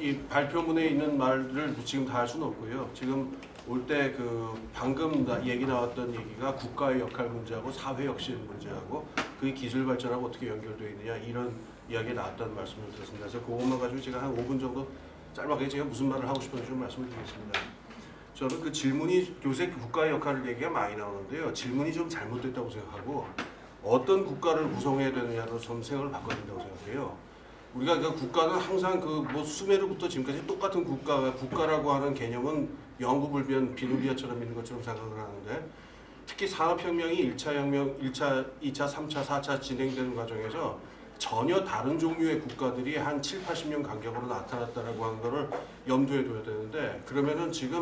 이 발표문에 있는 말을 지금 다 할 수는 없고요. 지금 올 때 그 방금 나- 얘기 나왔던 얘기가 국가의 역할 문제하고 사회 혁신 문제하고 그게 기술 발전하고 어떻게 연결되어 있느냐 이런 이야기 나왔다는 말씀을 드렸습니다. 그래서 그것만 가지고 제가 한 5분 정도 짧게 제가 무슨 말을 하고 싶은지 좀 말씀을 드리겠습니다. 저는 그 질문이 요새 국가의 역할을 얘기가 많이 나오는데요. 질문이 좀 잘못됐다고 생각하고 어떤 국가를 구성해야 되느냐로 좀 생각을 바꿔야 된다고 생각해요. 우리가 그 국가는 항상 그 뭐 수메르부터 지금까지 똑같은 국가가 국가라고 하는 개념은 영구불변 비누리아처럼 있는 것처럼 생각을 하는데 특히 산업혁명이 1차 혁명, 1차, 2차, 3차, 4차 진행되는 과정에서 전혀 다른 종류의 국가들이 한 7, 80년 간격으로 나타났다라고 하는 거를 염두에 둬야 되는데 그러면은 지금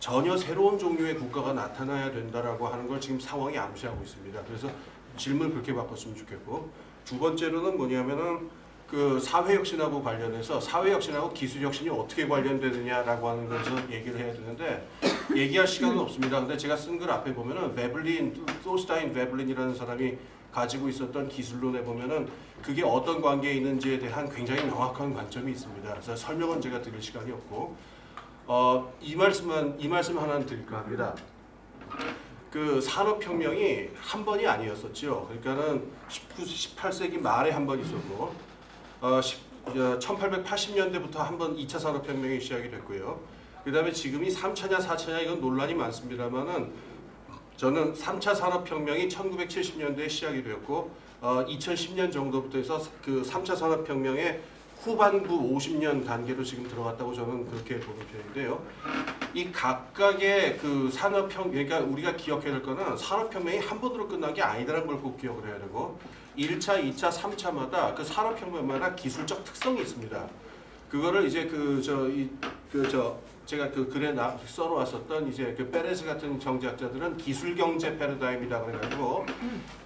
전혀 새로운 종류의 국가가 나타나야 된다라고 하는 걸 지금 상황이 암시하고 있습니다. 그래서 질문을 그렇게 바꿨으면 좋겠고 두 번째로는 뭐냐면은 그 사회 혁신하고 관련해서 사회 혁신하고 기술 혁신이 어떻게 관련되느냐라고 하는 것을 얘기를 해야 되는데 얘기할 시간은 없습니다. 근데 제가 쓴 글 앞에 보면은 베블린 소스타인 베블린이라는 사람이 가지고 있었던 기술론에 보면은 그게 어떤 관계에 있는지에 대한 굉장히 명확한 관점이 있습니다. 그래서 설명은 제가 드릴 시간이 없고 어, 이 말씀만 이 말씀 하나 드릴까 합니다. 그 산업혁명이 한 번이 아니었었죠. 그러니까는 19, 18세기 말에 한 번 있었고, 어, 1880년대부터 한번 2차 산업혁명이 시작이 됐고요. 그 다음에 지금이 3차냐 4차냐 이건 논란이 많습니다만은 저는 3차 산업혁명이 1970년대에 시작이 되었고, 어, 2010년 정도부터 해서 그 3차 산업혁명의 후반부 50년 단계로 지금 들어갔다고 저는 그렇게 보는 편인데요. 이 각각의 그 산업혁 그러니까 우리가 기억해야 될 거는 산업혁명이 한 번으로 끝난 게 아니다라는 걸 꼭 기억을 해야 되고 1차, 2차, 3차마다 그 산업혁명마다 기술적 특성이 있습니다. 그거를 이제 그 저 이 그 저 제가 그 글에 나 써놓았었던 이제 그 페레스 같은 경제학자들은 기술 경제 패러다임이다 그래가지고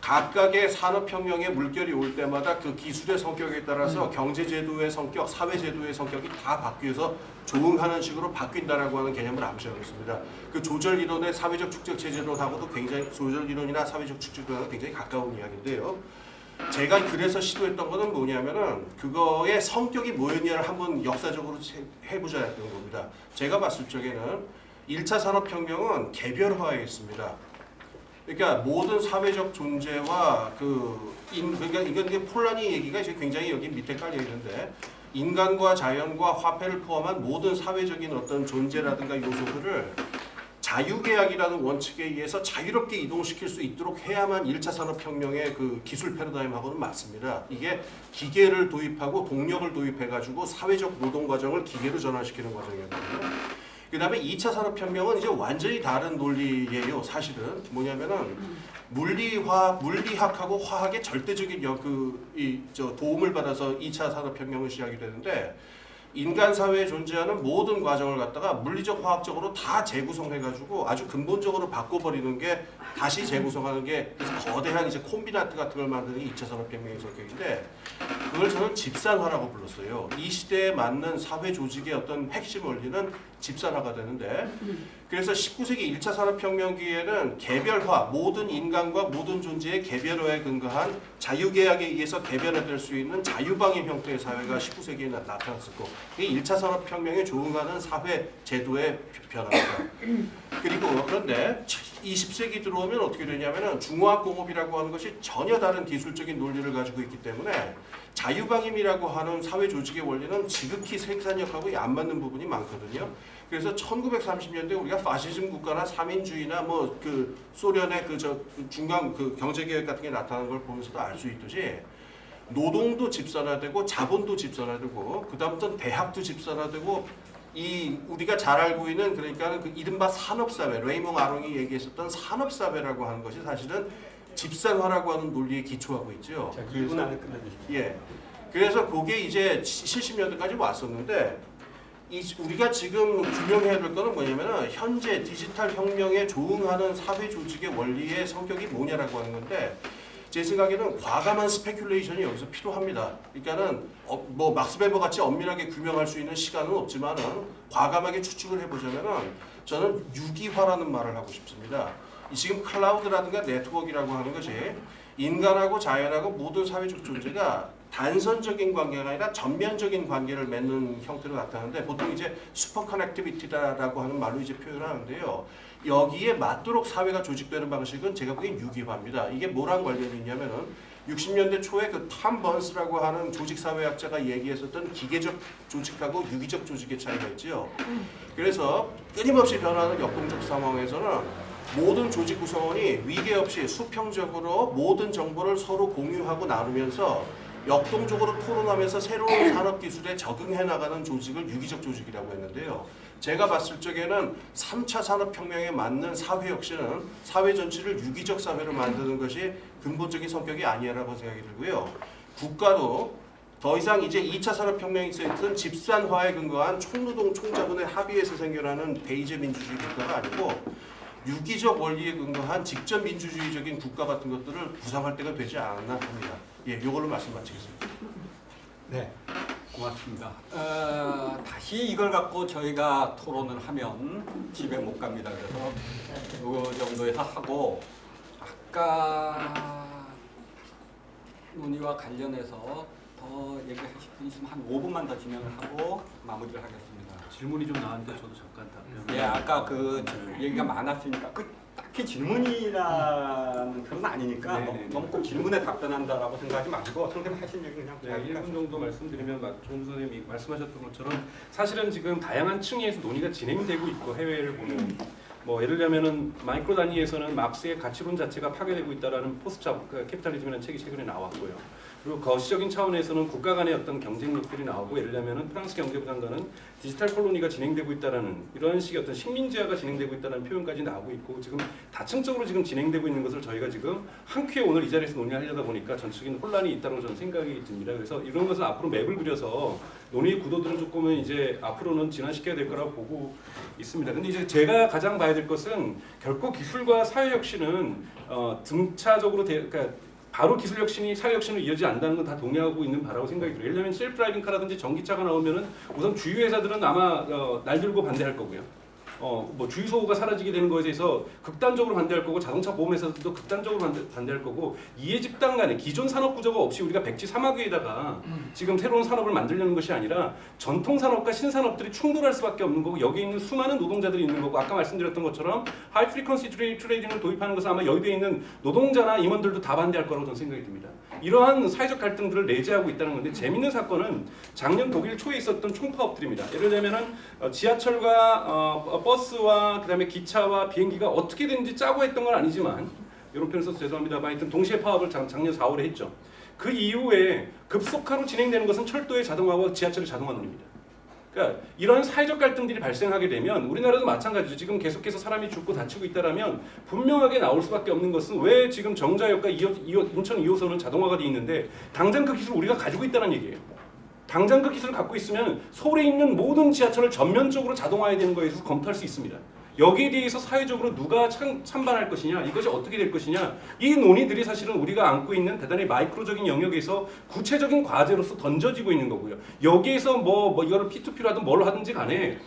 각각의 산업 혁명의 물결이 올 때마다 그 기술의 성격에 따라서 경제 제도의 성격, 사회 제도의 성격이 다 바뀌어서 조응하는 식으로 바뀐다라고 하는 개념을 암시하고 있습니다. 그 조절 이론의 사회적 축적 체제론하고도 굉장히 조절 이론이나 사회적 축적 이론하고 굉장히 가까운 이야기인데요. 제가 그래서 시도했던 거는 뭐냐면은 그거의 성격이 뭐였냐를 한번 역사적으로 체- 해보자 했던 겁니다. 제가 봤을 적에는 1차 산업혁명은 개별화했습니다. 그러니까 모든 사회적 존재와 그 인, 그러니까 이건 폴란이 얘기가 이제 굉장히 여기 밑에 깔려 있는데 인간과 자연과 화폐를 포함한 모든 사회적인 어떤 존재라든가 요소들을 자유계약이라는 원칙에 의해서 자유롭게 이동시킬 수 있도록 해야만 1차 산업혁명의 그 기술 패러다임하고는 맞습니다. 이게 기계를 도입하고 동력을 도입해가지고 사회적 노동 과정을 기계로 전환시키는 과정이었거든요. 그 다음에 2차 산업혁명은 이제 완전히 다른 논리예요. 사실은 뭐냐면은 물리화, 물리학하고 화학의 절대적인 여- 그, 이, 저 도움을 받아서 2차 산업혁명은 시작이 되는데 인간 사회에 존재하는 모든 과정을 갖다가 물리적 화학적으로 다 재구성해 가지고 아주 근본적으로 바꿔 버리는 게 다시 재구성하는 게 거대한 이제 콤비나트 같은 걸 만드는 게 2차 산업혁명의 성격인데 그걸 저는 집산화라고 불렀어요. 이 시대에 맞는 사회 조직의 어떤 핵심 원리는 집산화가 되는데 그래서 19세기 1차 산업혁명기에는 개별화, 모든 인간과 모든 존재의 개별화에 근거한 자유계약에 의해서 개별화될 수 있는 자유방임 형태의 사회가 19세기에 나, 나타났었고 이게 1차 산업혁명에 조응하는 사회 제도의 변화입니다. 그리고 그런데 20세기 들어오면 어떻게 되냐면 은 중화학공업이라고 하는 것이 전혀 다른 기술적인 논리를 가지고 있기 때문에 자유방임이라고 하는 사회 조직의 원리는 지극히 생산력하고 안 맞는 부분이 많거든요. 그래서 1930년대 우리가 파시즘 국가나 삼인주의나 뭐 그 소련의 그 저 중간 그 경제 계획 같은 게 나타나는 걸 보면서도 알 수 있듯이 노동도 집산화되고 자본도 집산화되고 그다음부터 대학도 집산화되고 이 우리가 잘 알고 있는 그러니까는 그 이른바 산업사회 레이몽 아롱이 얘기했었던 산업사회라고 하는 것이 사실은 집산화라고 하는 논리에 기초하고 있죠. 자, 2분 안에 끝내주십시오. 예. 그래서 그게 이제 70년대까지 왔었는데 이 우리가 지금 규명해야 될 거는 뭐냐면은 현재 디지털 혁명에 조응하는 사회 조직의 원리의 성격이 뭐냐라고 하는 건데 제 생각에는 과감한 스페큘레이션이 여기서 필요합니다. 그러니까는 어, 뭐 막스 베버 같이 엄밀하게 규명할 수 있는 시간은 없지만은 과감하게 추측을 해보자면은 저는 유기화라는 말을 하고 싶습니다. 이 지금 클라우드라든가 네트워크라고 하는 것이 인간하고 자연하고 모든 사회적 존재가 단선적인 관계가 아니라 전면적인 관계를 맺는 형태로 나타나는데 보통 이제 슈퍼 커넥티비티다라고 하는 말로 이제 표현을 하는데요. 여기에 맞도록 사회가 조직되는 방식은 제가 보기엔 유기화입니다. 이게 뭐랑 관련이 있냐면은 60년대 초에 그 탐 번스라고 하는 조직 사회학자가 얘기했었던 기계적 조직하고 유기적 조직의 차이가 있지요. 그래서 끊임없이 변하는 역동적 상황에서는 모든 조직 구성원이 위계 없이 수평적으로 모든 정보를 서로 공유하고 나누면서 역동적으로 토론하면서 새로운 산업 기술에 적응해 나가는 조직을 유기적 조직이라고 했는데요. 제가 봤을 적에는 3차 산업혁명에 맞는 사회 혁신은 사회 전체를 유기적 사회로 만드는 것이 근본적인 성격이 아니라고 생각이 들고요. 국가도 더 이상 이제 2차 산업혁명이 있었던 집산화에 근거한 총노동 총자본의 합의에서 생겨나는 베이제 민주주의 국가가 아니고 유기적 원리에 근거한 직접 민주주의적인 국가 같은 것들을 구상할 때가 되지 않았나 합니다. 예, 이걸로 말씀 마치겠습니다. 네, 고맙습니다. 어, 다시 이걸 갖고 저희가 토론을 하면 집에 못 갑니다. 그래서 이 정도에서 하고 아까 논의와 관련해서 더 얘기하실 분 있으면 한 5분만 더 진행을 하고 마무리를 하겠습니다. 질문이 좀 나왔는데 저도 잠깐 답변. 예, 아까 그 얘기가 많았으니까 그 딱히 질문이라는 그건 아니니까 네 네 네. 너무 꼭 질문에 답변한다라고 생각하지 마시고 선생님 하신 얘기 그냥 네, 자기가 1분 정도 말씀드리면 막 조은 선생님이 말씀하셨던 것처럼 사실은 지금 다양한 층에서 논의가 진행되고 있고 해외를 보면 뭐 예를 들면은 마이크로 단위에서는 막스의 가치론 자체가 파괴되고 있다라는 포스트 그 캐피탈리즘이라는 책이 최근에 나왔고요. 그리고 거시적인 차원에서는 국가 간의 어떤 경쟁력들이 나오고 예를 들면은 프랑스 경제부 장관은 디지털 콜로니가 진행되고 있다라는 이런 식의 어떤 식민지화가 진행되고 있다는 표현까지 나오고 있고 지금 다층적으로 지금 진행되고 있는 것을 저희가 지금 한 큐에 오늘 이 자리에서 논의하려다 보니까 전적인 혼란이 있다고 저는 생각이 듭니다. 그래서 이런 것을 앞으로 맵을 그려서 논의 구도들은 조금은 이제 앞으로는 진화시켜야 될 거라고 보고 있습니다. 근데 이제 제가 가장 봐야 될 것은 결코 기술과 사회 혁신은 어, 등차적으로 대, 그러니까 바로 기술 혁신이 사회 혁신으로 이어지지 않는다는 건 다 동의하고 있는 바라고 생각이 들어요. 들면 셀프 드라이빙 카라든지 전기차가 나오면은 우선 주유 회사들은 아마 어, 날 들고 반대할 거고요. 어, 뭐 주유소가 사라지게 되는 것에 대해서 극단적으로 반대할 거고 자동차 보험회사들도 극단적으로 반대, 반대할 거고 이해 집단 간에 기존 산업 구조가 없이 우리가 백지 사마귀에다가 지금 새로운 산업을 만들려는 것이 아니라 전통 산업과 신산업들이 충돌할 수밖에 없는 거고 여기 있는 수많은 노동자들이 있는 거고 아까 말씀드렸던 것처럼 하이 프리퀀시 트레이딩을 도입하는 것은 아마 여기에 있는 노동자나 임원들도 다 반대할 거라고 저는 생각이 듭니다. 이러한 사회적 갈등들을 내재하고 있다는 건데 재밌는 사건은 작년 독일 초에 있었던 총파업들입니다. 예를 들면은 어, 지하철과 어, 버스와 그다음에 기차와 비행기가 어떻게 되는지 짜고 했던 건 아니지만 이런 표현 써서 죄송합니다. 하여튼 동시에 파업을 작, 작년 4월에 했죠. 그 이후에 급속화로 진행되는 것은 철도의 자동화와 지하철의 자동화 논입니다. 그러니까 이런 사회적 갈등들이 발생하게 되면 우리나라도 마찬가지죠. 지금 계속해서 사람이 죽고 다치고 있다라면 분명하게 나올 수밖에 없는 것은 왜 지금 정자역과 이호, 이호, 인천 2호선은 자동화가 돼 있는데 당장 그 기술 을 우리가 가지고 있다는 얘기예요. 당장 그 기술을 갖고 있으면 서울에 있는 모든 지하철을 전면적으로 자동화해야 되는 거에 대해서 검토할 수 있습니다. 여기에 대해서 사회적으로 누가 참, 찬반할 것이냐, 이것이 어떻게 될 것이냐, 이 논의들이 사실은 우리가 안고 있는 대단히 마이크로적인 영역에서 구체적인 과제로서 던져지고 있는 거고요. 여기에서 뭐, 뭐 이거를 P2P로 하든 뭘 하든지 간에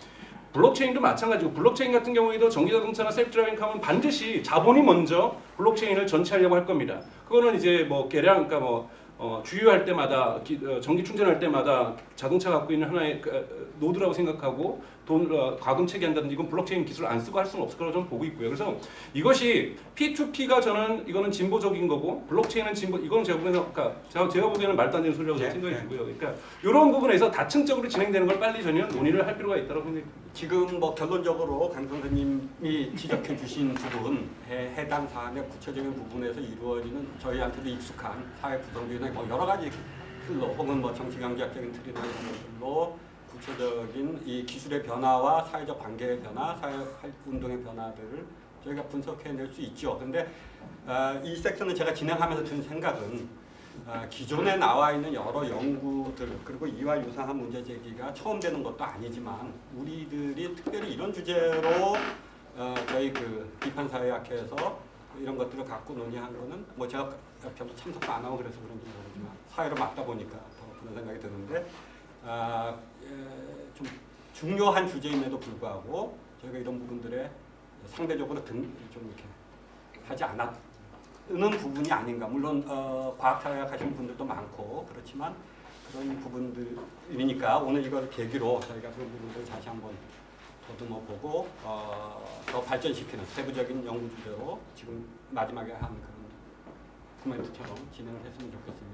블록체인도 마찬가지고 블록체인 같은 경우에도 전기자동차나 셀프드라이빙 카면 반드시 자본이 먼저 블록체인을 전치하려고 할 겁니다. 그거는 이제 뭐 계량 그러니까 뭐 어, 주유할 때마다 기, 어, 전기 충전할 때마다 자동차 갖고 있는 하나의 그, 어, 노드라고 생각하고 돈 어, 과금 체계한다든지 이건 블록체인 기술 안 쓰고 할 수는 없을 거라고 저는 보고 있고요. 그래서 이것이 P2P가 저는 이거는 진보적인 거고 블록체인은 진보 이건 제가 보기에는 그러니까 제가, 제가 보기에는 말도 안 되는 소리라고 저는 네, 생각이 네. 들고요. 그러니까 이런 부분에서 다층적으로 진행되는 걸 빨리 전혀 논의를 할 필요가 있다고 생각이 듭니다. 지금 뭐 결론적으로 강 선생님이 지적해 주신 부분 해, 해당 사안의 구체적인 부분에서 이루어지는 저희한테도 익숙한 사회 구성비나 뭐 여러 가지 틀로 혹은 뭐 정치 경제학적인 틀이나 이런 것들로 구체적인 이 기술의 변화와 사회적 관계의 변화, 사회 운동의 변화들을 저희가 분석해낼 수 있죠. 근데 아, 이 섹션은 제가 진행하면서 든 생각은 아, 기존에 나와 있는 여러 연구들 그리고 이와 유사한 문제 제기가 처음 되는 것도 아니지만 우리들이 특별히 이런 주제로 어, 저희 그 비판 사회학회에서 이런 것들을 갖고 논의한 거는 뭐 제가 별로 참석도 안 하고 그래서 그런지 모르지만 사회로 맞다 보니까 더 그런 생각이 드는데 아, 에, 좀 중요한 주제임에도 불구하고 저희가 이런 부분들에 상대적으로 등, 좀 이렇게 하지 않았 쓰는 부분이 아닌가. 물론 어, 과학사회 하시는 분들도 많고 그렇지만 그런 부분들이니까 오늘 이걸 계기로 저희가 그런 부분들 다시 한번 더듬어 보고 어, 더 발전시키는 세부적인 연구 주제로 지금 마지막에 한 그런 코멘트처럼 진행을 했으면 좋겠습니다.